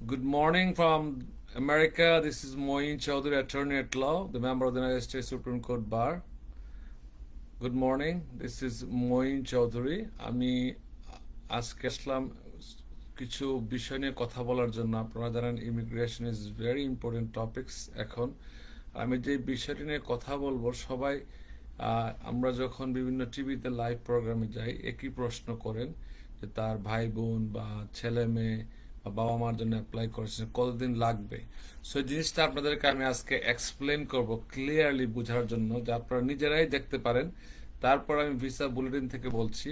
Good morning from America. This is Moin Chaudhary, attorney at law, the member of the United States Supreme Court Bar. Good morning. This is Moin Chaudhary. আমি আজকে আসলাম কিছু বিষয় নিয়ে কথা বলার জন্য আপনারা জানেন immigration is very important topics এখন আমি যে বিষয়টি নিয়ে কথা বলব সবাই আমরা যখন বিভিন্ন টিভিতে লাইভ প্রোগ্রামে যাই একই প্রশ্ন করেন যে তার ভাই বোন বা ছেলে মেয়ে বাবা মার জন্য অ্যাপ্লাই করেছেন কতদিন লাগবে? সো জিনিসটা আপনাদেরকে আমি আজকে এক্সপ্লেন করব ক্লিয়ারলি বোঝার জন্য, যে আপনারা নিজেরাই দেখতে পারেন। তারপর আমি ভিসা বুলেটিন থেকে বলছি,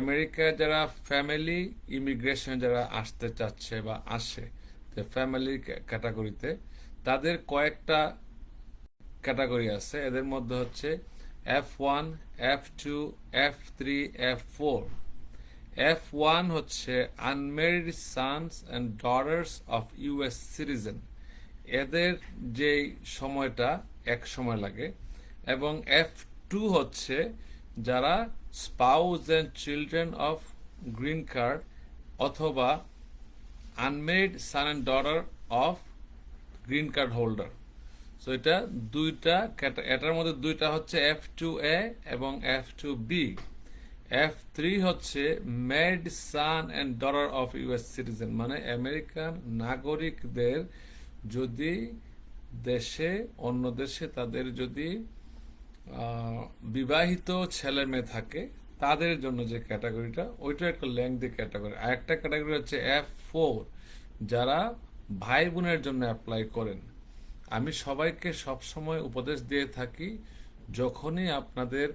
আমেরিকায় যারা ফ্যামিলি ইমিগ্রেশন যারা আসতে চাচ্ছে বা আসে, যে ফ্যামিলি ক্যাটাগরিতে তাদের কয়েকটা ক্যাটাগরি আছে। এদের মধ্যে হচ্ছে F one F two F three F four F one হচ্ছে unmarried sons and daughters of US citizen এদের যেই সময়টা, এক সময় লাগে। এবং এফ টু হচ্ছে যারা spouse and children of green card অথবা unmarried son and daughter of green card holder so এটা দুইটা এটার মধ্যে দুইটা হচ্ছে এফ টু এ এবং F two B F three হচ্ছে made son and dollar of US citizen মানে আমেরিকান নাগরিকদের যদি দেশে, অন্য দেশে তাদের যদি বিবাহিত ছেলে মেয়ে থাকে, তাদের জন্য যে ক্যাটাগরিটা ওইটা একটা লেংদি ক্যাটাগরি আর একটা ক্যাটাগরি হচ্ছে এফ ফোর যারা ভাই বোনের জন্য অ্যাপ্লাই করেন। আমি সবাইকে সবসময় উপদেশ দিয়ে থাকি, যখনই আপনাদের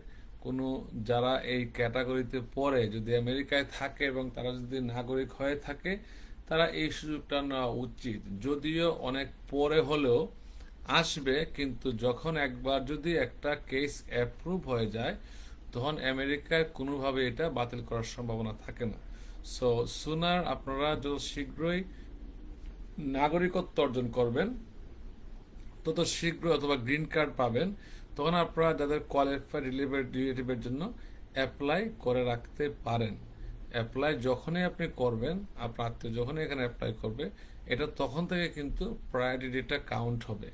কোনো যারা এই ক্যাটাগরিতে পড়ে, যদি আমেরিকায় থাকে এবং তারা যদি নাগরিক হয়ে থাকে, তারা এই সুযোগটা নেওয়া উচিত। যদিও অনেক পরে হলেও আসবে, কিন্তু যখন একবার যদি একটা কেস অ্যাপ্রুভ হয়ে যায়, তখন আমেরিকায় কোনোভাবে এটা বাতিল করার সম্ভাবনা থাকে না। সো সুনার আপনারা যত শীঘ্রই নাগরিকত্ব অর্জন করবেন, তত শীঘ্র অথবা গ্রিন কার্ড পাবেন তখন আপনারা যাদের কোয়ালিফাইড রিলেটিভের জন্য অ্যাপ্লাই করে রাখতে পারেন। অ্যাপ্লাই যখনই আপনি করবেন, আপনার আত্মীয় যখনই এখানে অ্যাপ্লাই করবে, এটা তখন থেকে কিন্তু প্রায়োরিটি ডেটটা কাউন্ট হবে।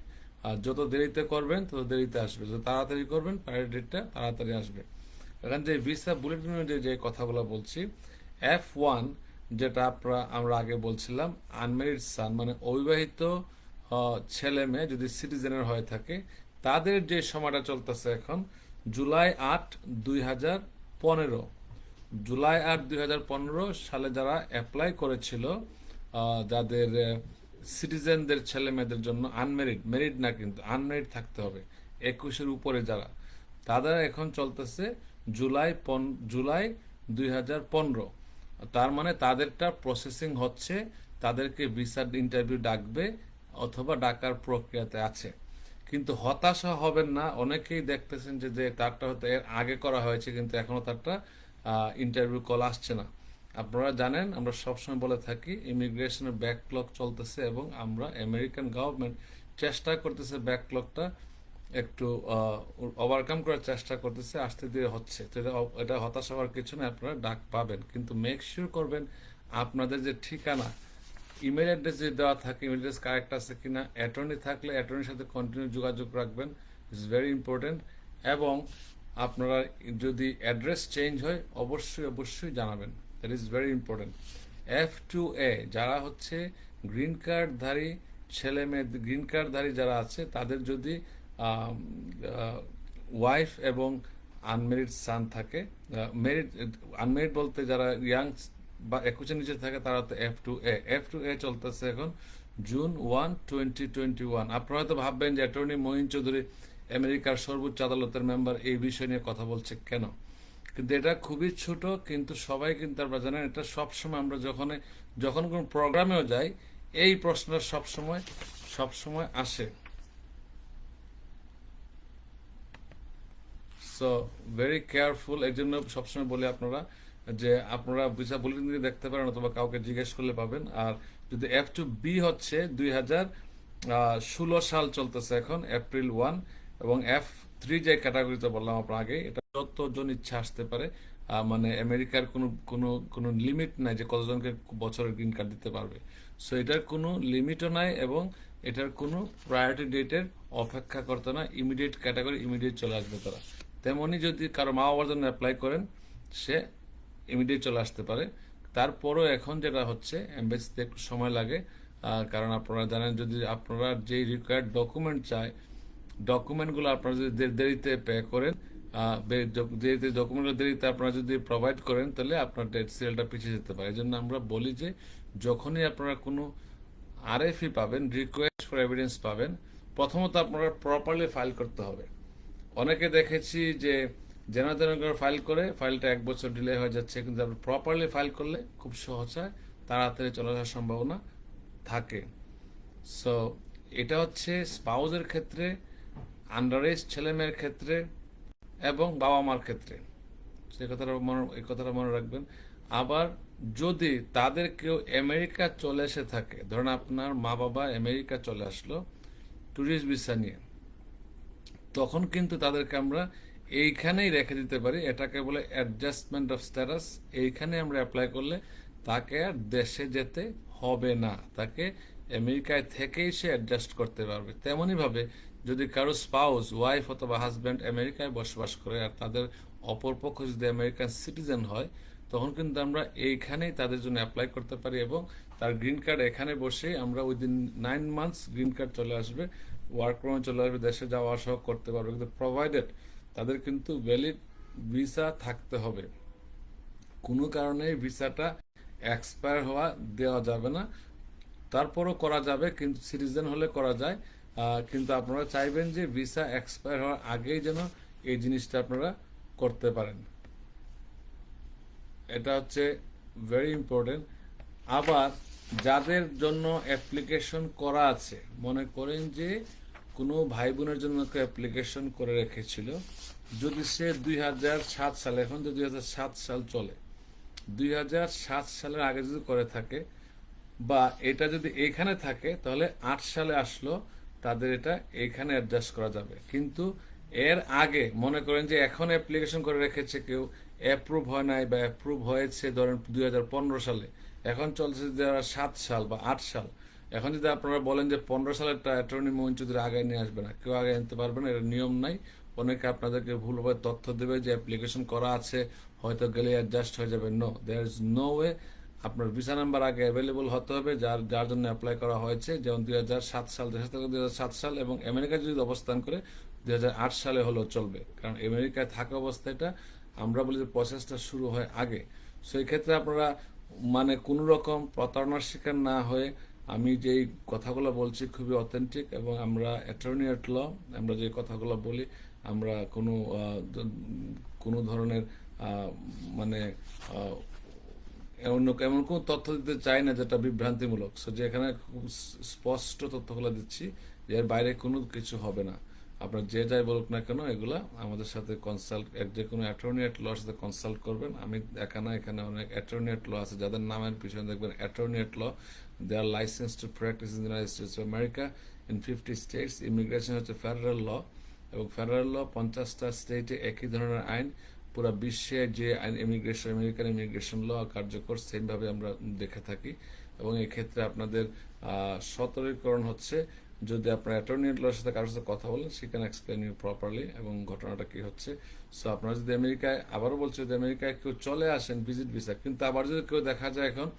আর যত দেরিতে করবেন, তত দেরিতে আসবে। যত তাড়াতাড়ি করবেন প্রায়োরিটি ডেটটা তাড়াতাড়ি আসবে। এখন যে ভিসা বুলেটিনের যে যে কথাগুলো বলছি এফ ওয়ান যেটা আপনারা, আমরা আগে বলছিলাম আনমেরিড সান মানে অবিবাহিত ছেলে মেয়ে যদি সিটিজেনের হয়ে থাকে তাদের যে সময়টা চলতেছে এখন, জুলাই আট দুই হাজার পনেরো। জুলাই আট দুই হাজার পনেরো সালে যারা অ্যাপ্লাই করেছিল যাদের সিটিজেনদের ছেলে মেয়েদের জন্য আনমেরিড মেরিড না কিন্তু আনমেরিড থাকতে হবে, একুশের উপরে যারা, তাদের এখন চলতেছে জুলাই পন, জুলাই দুই হাজার পনেরো। তার মানে তাদেরটা প্রসেসিং হচ্ছে, তাদেরকে ভিসার ইন্টারভিউ ডাকবে অথবা ডাকার প্রক্রিয়াতে আছে। কিন্তু হতাশা হবেন না। অনেকেই দেখতেছেন যে যে তারটা হয়তো এর আগে করা হয়েছে, কিন্তু এখনও তারটা ইন্টারভিউ কল আসছে না। আপনারা জানেন, আমরা সবসময় বলে থাকি ইমিগ্রেশনের ব্যাকলগ চলতেছে এবং আমরা আমেরিকান গভর্নমেন্ট চেষ্টা করতেছে ব্যাকলগটা একটু ওভারকাম করার চেষ্টা করতেছে, আস্তে ধীরে হচ্ছে। তো এটা এটা হতাশা হওয়ার কিছু না আপনারা ডাক পাবেন। কিন্তু মেক শিওর করবেন, আপনাদের যে ঠিকানা ইমেল অ্যাড্রেস যদি দেওয়া থাকে, ইমেল অ্যাড্রেস কারেক্ট আছে কিনা, অ্যাটর্নি থাকলে অ্যাটর্নির সাথে কন্টিনিউ যোগাযোগ রাখবেন। ইটস ভেরি ইম্পর্টেন্ট এবং আপনারা যদি অ্যাড্রেস চেঞ্জ হয়, অবশ্যই অবশ্যই জানাবেন। That is very important F two A যারা হচ্ছে গ্রিন কার্ডধারী ছেলে মেয়ে, গ্রিন কার্ডধারী যারা আছে, তাদের যদি ওয়াইফ এবং আনমেরিড সান থাকে মেরিড আনমেরিড বলতে যারা ইয়াং বা একুশের নিচে থাকে তারা তো F two A F two A চলতেছে এখন June one twenty twenty one আপনারা হয়তো ভাববেন যে অ্যাটর্নি মহিন চৌধুরী আমেরিকার সর্বোচ্চ আদালতের মেম্বার এই বিষয় নিয়ে কথা বলছে কেন? কিন্তু এটা খুবই ছোট, কিন্তু সবাই কিন্তু আপনারা জানেন, এটা সবসময় আমরা যখন যখন কোনো প্রোগ্রামেও যাই, এই প্রশ্নটা সবসময় সবসময় আসে। সো ভেরি কেয়ারফুল এর জন্য সবসময় বলি আপনারা যে আপনারা ভিসা বুলেটিন দিয়ে দেখতে পারেন অথবা কাউকে জিজ্ঞেস করলে পাবেন। আর যদি এফ টু বি হচ্ছে দুই হাজার ষোলো সাল চলতেছে এখন এপ্রিল ওয়ান এবং এফ থ্রি যে ক্যাটাগরিতে বললাম আপনার আগে, এটা যতজন ইচ্ছা আসতে পারে মানে আমেরিকার কোনো কোনো কোনো লিমিট নাই যে কতজনকে বছরের গ্রিন কার্ড দিতে পারবে। সো এটার কোনো লিমিটও নাই এবং এটার কোনো প্রায়োরিটি ডেটের অপেক্ষা করতে না ইমিডিয়েট ক্যাটাগরি ইমিডিয়েট চলে আসবে তারা। তেমনই যদি কারও মা বাবার জন্য অ্যাপ্লাই করেন, সে ইমিডিয়েট চলে আসতে পারে। তারপরও এখন যেটা হচ্ছে এমবেসিতে একটু সময় লাগে কারণ আপনারা জানেন যদি আপনারা যেই রিকোয়ার্ড ডকুমেন্ট চায় ডকুমেন্টগুলো আপনারা যদি দেরিতে পে করেন দেরিতে ডকুমেন্টগুলো দেরিতে আপনারা যদি প্রোভাইড করেন, তাহলে আপনার ডেট সিরিয়ালটা পিছিয়ে যেতে পারে। এই জন্য আমরা বলি যে, যখনই আপনারা কোনো আরএফই পাবেন রিকোয়েস্ট ফর এভিডেন্স পাবেন, প্রথমত আপনারা প্রপারলি ফাইল করতে হবে। অনেকে দেখেছি যে তেন করে ফাইল করে ফাইলটা এক বছর ডিলে হয়ে যাচ্ছে, কিন্তু আপনি প্রপারলি ফাইল করলে খুব সহজ হয়, তাড়াতাড়ি চলে আসার সম্ভাবনা থাকে। সো এটা হচ্ছে স্পাউজের ক্ষেত্রে আন্ডার এজ ছেলে মেয়ের ক্ষেত্রে এবং বাবা মার ক্ষেত্রে। সে কথাটা মনে, এই কথাটা মনে রাখবেন। আবার যদি তাদের কেউ আমেরিকা চলে এসে থাকে, ধরেন আপনার মা বাবা আমেরিকা চলে আসলো ট্যুরিস্ট ভিসা নিয়ে, তখন কিন্তু তাদেরকে আমরা এইখানেই রেখে দিতে পারি। এটাকে বলে অ্যাডজাস্টমেন্ট অফ স্ট্যাটাস এইখানে আমরা অ্যাপ্লাই করলে তাকে আর দেশে যেতে হবে না। তাকে আমেরিকায় থেকেই সে অ্যাডজাস্ট করতে পারবে। তেমনইভাবে যদি কারও স্পাউস ওয়াইফ অথবা হাজব্যান্ড আমেরিকায় বসবাস করে আর তাদের অপরপক্ষ যদি আমেরিকান সিটিজেন হয়, তখন কিন্তু আমরা এইখানেই তাদের জন্য অ্যাপ্লাই করতে পারি এবং তার গ্রিন কার্ড এখানে বসে আমরা within nine months green card চলে আসবে। ওয়ার্ক ফ্রমে চলে আসবে, দেশে যাওয়া আসা করতে পারবে। কিন্তু প্রোভাইডেড তাদের কিন্তু ভ্যালিড ভিসা থাকতে হবে। কোনো কারণে ভিসাটা এক্সপায়ার হওয়া দেওয়া যাবে না। তারপরও করা যাবে, কিন্তু সিটিজেন হলে করা যায়। কিন্তু আপনারা চাইবেন যে ভিসা এক্সপায়ার হওয়ার আগেই যেন এই জিনিসটা আপনারা করতে পারেন। এটা হচ্ছে ভেরি ইম্পর্টেন্ট আবার যাদের জন্য অ্যাপ্লিকেশন করা আছে, মনে করেন যে কোনো ভাই বোনের জন্য কেউ অ্যাপ্লিকেশন করে রেখেছিল। যদি সে দুই হাজার সাত সালে, এখন তো দুই হাজার সাত সাল চলে, দুই হাজার সাত সালের আগে যদি করে থাকে বা এটা যদি এইখানে থাকে, তাহলে আট সালে আসলো, তাদের এটা এখানে অ্যাডজাস্ট করা যাবে। কিন্তু এর আগে মনে করেন যে এখন অ্যাপ্লিকেশন করে রেখেছে কেউ অ্যাপ্রুভ হয় নাই বা অ্যাপ্রুভ হয়েছে ধরেন দুই হাজার পনেরো সালে, এখন চলছে দুই সাত সাল বা আট সাল এখন যদি আপনারা বলেন যে পনেরো সালেরটা অ্যাটর্নি মোহন চৌধুরী আগে নিয়ে আসবে না, কেউ আগে আনতে পারবে না এটা নিয়ম নাই। অনেকে আপনাদেরকে ভুলভাবে তথ্য দেবে যে অ্যাপ্লিকেশন করা আছে, হয়তো গেলে অ্যাডজাস্ট হয়ে যাবে। No there is no way আপনার ভিসা নাম্বার আগে অ্যাভেলেবল হতে হবে, যার যার জন্য অ্যাপ্লাই করা হয়েছে। যেমন দুই হাজার সাত সাল দেশে থেকে দুই সাত সাল এবং আমেরিকা যদি অবস্থান করে, দুই হাজার আট সালে হলেও চলবে। কারণ আমেরিকায় থাকা অবস্থাটা, আমরা বলি যে প্রসেসটা শুরু হয় আগে। সেই ক্ষেত্রে আপনারা মানে কোনো রকম প্রতারণার শিকার না হয়ে আমি যেই কথাগুলো বলছি খুবই অথেন্টিক এবং আমরা অ্যাটর্নি এট ল আমরা যে কথাগুলো বলি আমরা কোনো কোনো ধরনের মানে আহ, এমন কোনো তথ্য দিতে চাই না যেটা বিভ্রান্তিমূলক। সো যে এখানে খুব স্পষ্ট তথ্যগুলো দিচ্ছি যে এর বাইরে কোনো কিছু হবে না। আপনার যে যাই বলুক না কেন এগুলা আমাদের সাথে কনসাল্ট যে কোনো অ্যাটর্নি এট লর সাথে কনসাল্ট করবেন। আমি একা না এখানে অনেক অ্যাটর্নি এট ল আছে যাদের নামের পিছনে দেখবেন attorney at law they are license to practice in United States of America in fifty states immigration হচ্ছে ফেডারেল ল এবং ফেডারেল ল পঞ্চাশটা স্টেটে একই ধরনের আইন। পুরো বিশ্বে যে আইন ইমিগ্রেশন আমেরিকান ইমিগ্রেশন ল কার্যকর সেমভাবে আমরা দেখে থাকি। এবং এই ক্ষেত্রে আপনাদের সতর্কীকরণ হচ্ছে, যদি আপনার অ্যাটর্নি লর সাথে কারোর সাথে কথা বলেন সে ক্যান এক্সপ্লেন ইউ প্রপারলি এবং ঘটনাটা কি হচ্ছে। সো আপনারা যদি আমেরিকায়, আবারও বলছি, যদি আমেরিকায় কেউ চলে আসেন ভিজিট ভিসা কিন্তু আবার যদি কেউ দেখা যায় এখন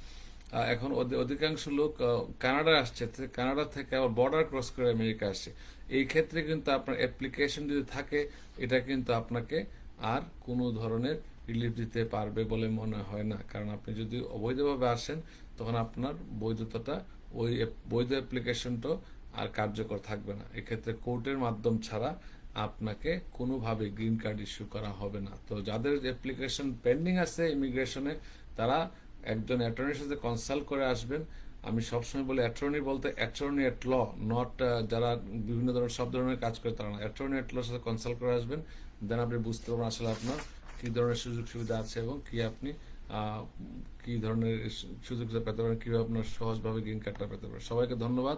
এখন অধি- অধিকাংশ লোক কানাডা আসছে কানাডা থেকে আবার বর্ডার ক্রস করে আমেরিকা আসছে। এই ক্ষেত্রে কিন্তু আপনার অ্যাপ্লিকেশন যদি থাকে, এটা কিন্তু আপনাকে আর কোনো ধরনের রিলিফ দিতে পারবে বলে মনে হয় না। কারণ আপনি যদি অবৈধভাবে আসেন, তখন আপনার বৈধতাটা ওই বৈধ অ্যাপ্লিকেশনটা আর কার্যকর থাকবে না। এক্ষেত্রে কোর্টের মাধ্যম ছাড়া আপনাকে কোনোভাবে গ্রিন কার্ড ইস্যু করা হবে না। তো যাদের অ্যাপ্লিকেশন পেন্ডিং আছে ইমিগ্রেশনে তারা একজন অ্যাটর্নির সাথে কনসাল্ট করে আসবেন। আমি সবসময় বলি অ্যাটর্নি বলতে অ্যাটর্নি এট ল নট যারা বিভিন্ন ধরনের, সব ধরনের কাজ করে তারা অ্যাটর্নি এট লর সাথে কনসাল্ট করে আসবেন দেন আপনি বুঝতে পারবেন আসলে আপনার কী ধরনের সুযোগ সুবিধা আছে এবং কী আপনি কী ধরনের সুযোগ সুবিধা পেতে পারেন, কীভাবে আপনার সহজভাবে গ্রিন কার্ডটা পেতে পারেন। সবাইকে ধন্যবাদ।